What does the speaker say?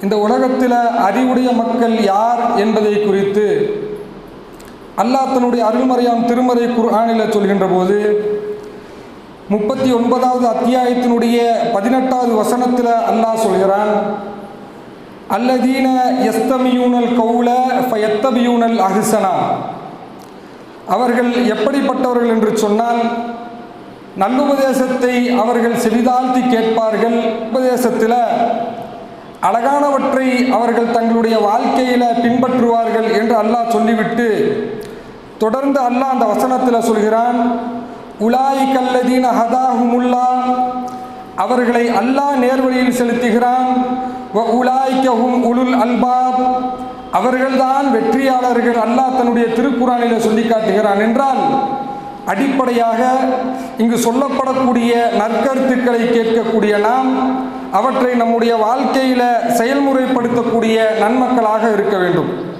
இந்த உலகத்தில் அறிவுடைய மக்கள் யார் என்பதை குறித்து அல்லாஹ் தன்னுடைய அருள்மறையாம் திருமறை குர்ஆனில் சொல்கின்ற போது முப்பத்தி ஒன்பதாவது அத்தியாயத்தினுடைய பதினெட்டாவது வசனத்தில் அல்லாஹ் சொல்கிறான் அல்லதீன எஸ்தமியூனல் கவுல ஃபயத்தபியூனல் அஹ்சனா. அவர்கள் எப்படிப்பட்டவர்கள் என்று சொன்னால் நல்லுபதேசத்தை அவர்கள் செவிதாழ்த்தி கேட்பார்கள் உபதேசத்தில் அழகானவற்றை அவர்கள் தங்களுடைய வாழ்க்கையில் பின்பற்றுவார்கள் என்று அல்லாஹ் சொல்லிவிட்டு தொடர்ந்து அல்லாஹ் அந்த வசனத்தில் சொல்கிறான் உலாய் கல்லதீன ஹதாஹுமுல்லா. அவர்களை அல்லாஹ் நேர்வழியில் செலுத்துகிறான் வ உலுல் அல்பாப். அவர்கள்தான் வெற்றியாளர்கள் அல்லாஹ் தன்னுடைய திருக்குறானில் சொல்லி காட்டுகிறான் என்றால் அடிப்படையாக இங்கு சொல்லப்படக்கூடிய நற்கருத்துக்களை கேட்கக்கூடிய நாம் அவற்றை நம்முடைய வாழ்க்கையில் செயல்முறைப்படுத்தக்கூடிய நன்மக்களாக இருக்க வேண்டும்.